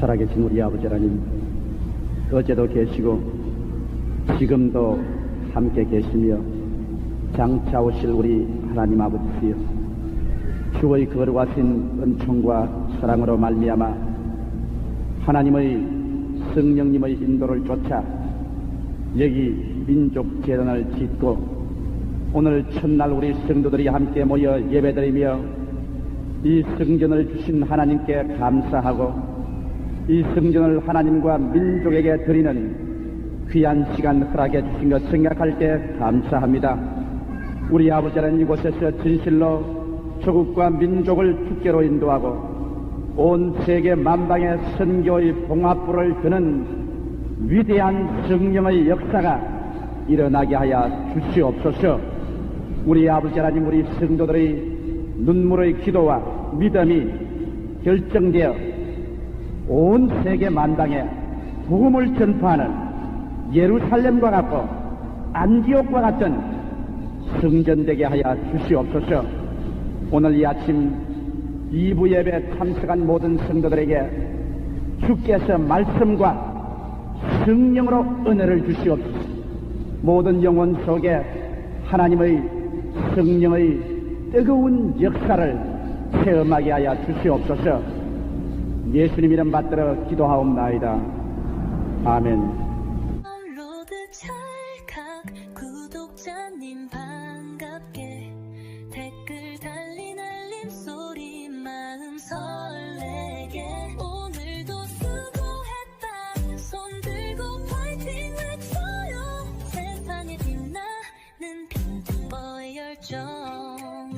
살아계신 우리 아버지 하나님, 어제도 계시고 지금도 함께 계시며 장차 오실 우리 하나님 아버지시여 주의 거룩하신 은총과 사랑으로 말미암아 하나님의 성령님의 인도를 쫓아 여기 민족 재단을 짓고 오늘 첫날 우리 성도들이 함께 모여 예배드리며 이 성전을 주신 하나님께 감사하고 이 성전을 하나님과 민족에게 드리는 귀한 시간 허락해 주신 것 생각할 때 감사합니다. 우리 아버지는 이곳에서 진실로 조국과 민족을 주께로 인도하고 온 세계 만방의 선교의 봉합부를 드는 위대한 성령의 역사가 일어나게 하여 주시옵소서. 우리 아버지 하나님 우리 성도들의 눈물의 기도와 믿음이 결정되어 온 세계 만방에 복음을 전파하는 예루살렘과 같고 안디옥과 같은 성전되게 하여 주시옵소서. 오늘 이 아침 2부 예배 참석한 모든 성도들에게 주께서 말씀과 성령으로 은혜를 주시옵소서. 모든 영혼 속에 하나님의 성령의 뜨거운 역사를 체험하게 하여 주시옵소서. 예수님 이름 받들어 기도하옵나이다. 아멘. 좀